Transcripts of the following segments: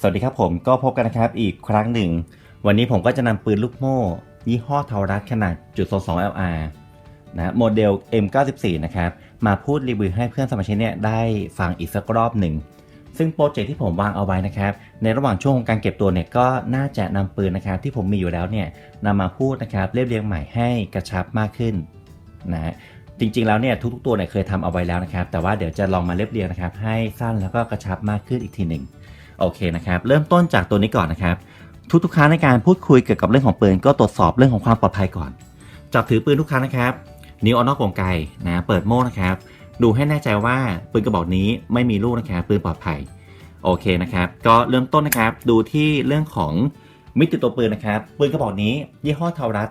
สวัสดีครับผมก็พบกันนะครับอีกครั้งหนึ่ง วันนี้ผมก็จะนำปืนลูกโม่ ยี่ห้อเทารัสขนาดจุด22 LR นะโมเดล M94 นะครับ มาพูดรีวิวให้เพื่อนสมาชิกเนี่ยได้ฟังอีกสักรอบหนึ่ง ซึ่งโปรเจกต์ที่ผมวางเอาไว้นะครับ ในระหว่างช่วงของการเก็บตัวเนี่ยก็น่าจะนำปืนนะครับที่ผมมีอยู่แล้วเนี่ยนำมาพูดนะครับเรียบเรียงใหม่ให้กระชับมากขึ้นนะจริงๆ แล้วเนี่ยทุกๆตัวเนี่ยเคยทำเอาไว้แล้วนะครับ แต่ว่าเดี๋ยวจะลองมาเรียบเรียงนะครับ ให้สั้นแล้วก็กระชับมากขึ้นอีกทีหนึ่ง โอเคนะครับ เริ่มต้นจากตัวนี้ก่อนนะครับ ทุกๆครั้งในการพูดคุยเกี่ยวกับเรื่องของปืนก็ตรวจสอบเรื่องของความปลอดภัยก่อน จับถือปืนทุกครั้งนะครับ นิ้วเอานอกกรงไกนะเปิดโม่นะครับ ดูให้แน่ใจว่าปืนกระบอกนี้ไม่มีลูกนะครับปืนปลอดภัยโอเคนะครับ ก็เริ่มต้นนะครับดูที่เรื่องของมิติตัวปืนนะครับ ปืนกระบอกนี้ยี่ห้อเทารัส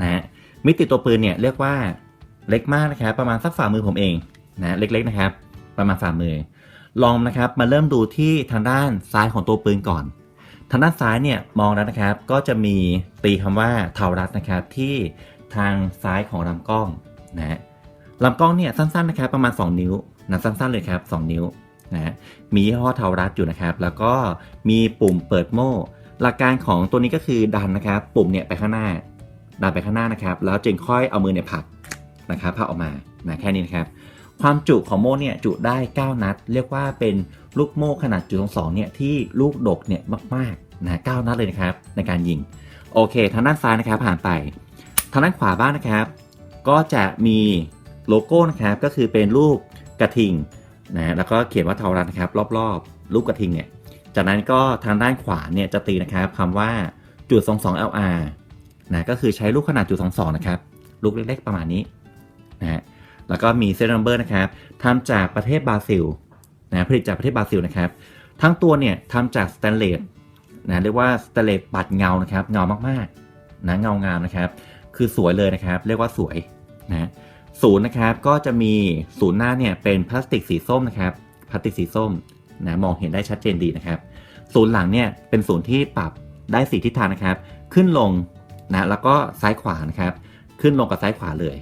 นะฮะมิติตัวปืนเนี่ยเรียกว่าเล็กมากนะครับ ประมาณสักฝ่ามือผมเองนะเล็กๆนะครับ ประมาณฝ่ามือ ลองนะครับมาเริ่มดูที่ทางด้านซ้ายของตัวปืนก่อน ทางด้านซ้ายเนี่ยมองแล้วนะครับก็จะมีตีคำว่าเทารัสนะครับที่ทางซ้ายของลำกล้องนะฮะลำกล้องเนี่ยสั้นๆนะครับประมาณ 2 นิ้วนะสั้นๆเลยครับ 2 นิ้วนะฮะมียี่ห้อเทารัสอยู่นะครับ แล้วก็มีปุ่มเปิดโม่ หลักการของตัวนี้ก็คือดันนะครับ ปุ่มเนี่ยไปข้างหน้า ดันไปข้างหน้านะครับ แล้วจึงค่อยเอามือเนี่ยผลักนะครับผลักออกมานะแค่นี้นะครับ ความจุของโม่เนี่ยจุได้ 9 นัด เรียกว่าเป็นลูกโม่ขนาดจุดสองเนี่ยที่ลูกดกเนี่ยมากๆนะ9นัดเลยนะครับในการยิง โอเคทางด้านซ้ายนะครับผ่านไปทางด้านขวาบ้างนะครับ ก็จะมีโลโก้นะครับก็คือเป็นรูปกระทิงนะแล้วก็เขียนว่าเทารันนะครับ รอบๆ รูปกระทิงเนี่ยจากนั้นก็ทางด้านขวาเนี่ยจะตีนะครับคำว่าจุด22 LR นะก็คือใช้ลูกขนาดจุด22นะครับ ลูกเล็กๆประมาณนี้ แล้วก็มีเซรัมเบอร์นะครับทำจากประเทศบราซิลนะผลิตจากประเทศบราซิลนะครับ ทั้งตัวเนี่ยทำจากสแตนเลสนะเรียกว่าสแตนเลสปัดเงานะครับ เงามากๆนะเงางามนะครับ คือสวยเลยนะครับ เรียกว่าสวยนะศูนย์นะครับก็จะมีศูนย์หน้าเนี่ยเป็นพลาสติกสีส้มนะครับพลาสติกสีส้มนะมองเห็นได้ชัดเจนดีนะครับศูนย์หลังเนี่ยเป็นศูนย์ที่ปรับได้สีทิศทางนะครับ ขึ้นลงนะแล้วก็ซ้ายขวานะครับ ขึ้นลงกับซ้ายขวาเลย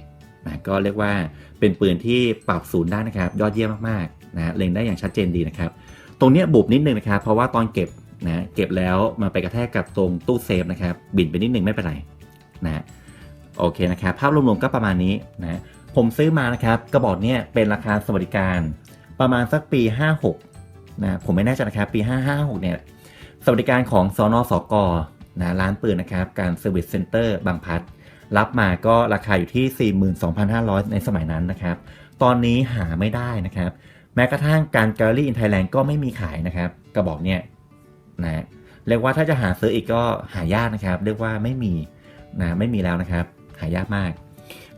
นะก็เรียกว่าเป็นปืนที่ปรับศูนย์ได้นะครับ ยอดเยี่ยมมากๆนะเล็งได้อย่างชัดเจนดีนะครับ ตรงนี้บุบนิดนึงนะครับ เพราะว่าตอนเก็บนะเก็บแล้วมาไปกระแทกกับตรงตู้เซฟนะครับ บินไปนิดนึงไม่เป็นไรนะโอเคนะครับ ภาพรวมๆก็ประมาณนี้นะผมซื้อมานะครับกระบอกเนี้ยเป็นราคาสวัสดิการ ประมาณสักปี 56นะผมไม่แน่ใจนะครับปี 556เนี่ยสวัสดิการของสอนอสกนะร้านปืนนะครับ การเซอร์วิสเซ็นเตอร์บางพัด รับมาก็ราคาอยู่ที่ 42,500 ในสมัยนั้นนะครับ ตอนนี้หาไม่ได้นะครับ แม้กระทั่งการแกลลี่อินไทยแลนด์ก็ไม่มีขายนะครับ กระบอกเนี่ยนะเรียกว่าถ้าจะหาซื้ออีกก็หายากนะครับ เรียกว่าไม่มีนะไม่มีแล้วนะครับ หายากมาก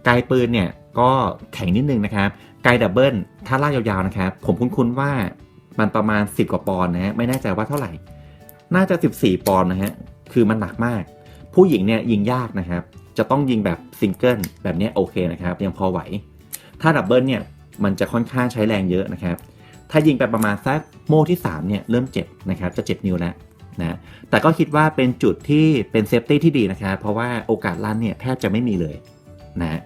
ไกลปืนเนี่ยก็แข็งนิดนึงนะครับ ไกลดับเบิลถ้าลากยาวๆนะครับ ผมคุ้นๆว่ามันประมาณ 10 กว่าปอนด์นะฮะไม่แน่ใจว่าเท่าไหร่ น่าจะ 14 ปอนด์นะฮะคือมันหนักมาก ผู้หญิงเนี่ยยิงยากนะครับ จะต้องยิงแบบซิงเกิลแบบนี้โอเคนะครับ ยังพอไหว ถ้าดับเบิลเนี่ยมันจะค่อนข้างใช้แรงเยอะนะครับ ถ้ายิงไปประมาณสักโม่ที่ 3 เนี่ยเริ่มเจ็บนะครับ จะเจ็บนิ้วแล้วนะแต่ก็คิดว่าเป็นจุดที่เป็นเซฟตี้ที่ดีนะครับ เพราะว่าโอกาสลั่นเนี่ยแทบจะไม่มีเลยนะ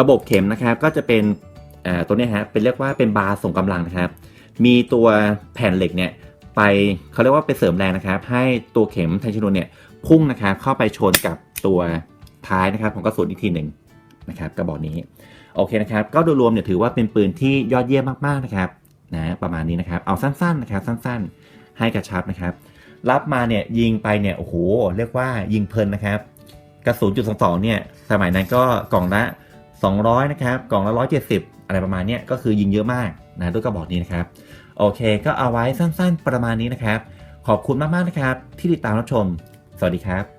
ระบบเข็มนะครับก็จะเป็นเอ่อตัวเนี้ยฮะเป็นเรียกว่าเป็นบาร์ส่งกำลังนะครับ มีตัวแผ่นเหล็กเนี่ยไปเขาเรียกว่าไปเสริมแรงนะครับ ให้ตัวเข็มไทชนวนเนี่ย พุ่งนะครับเข้าไปชนกับตัวท้ายนะครับของกระสุนอีกทีหนึ่งนะครับกระบอกนี้โอเคนะครับก็โดยรวมเนี่ยถือว่าเป็นปืนที่ยอดเยี่ยมมากๆนะครับนะประมาณนี้นะครับเอาสั้นๆนะครับสั้นๆ ให้กระชับนะครับ รับมาเนี่ยยิงไปเนี่ยโอ้โหเรียกว่ายิงเพลินนะครับ กระสุนจุดสองสองเนี่ยสมัยนั้นก็กล่องละ 200นะครับกล่องละ 170 อะไรประมาณนี้ก็คือยิงเยอะมากนะด้วยกระบอกนี้นะครับโอเค ก็เอาไว้สั้นๆประมาณนี้นะครับ ขอบคุณมากๆนะครับที่ติดตามรับชม สวัสดีครับ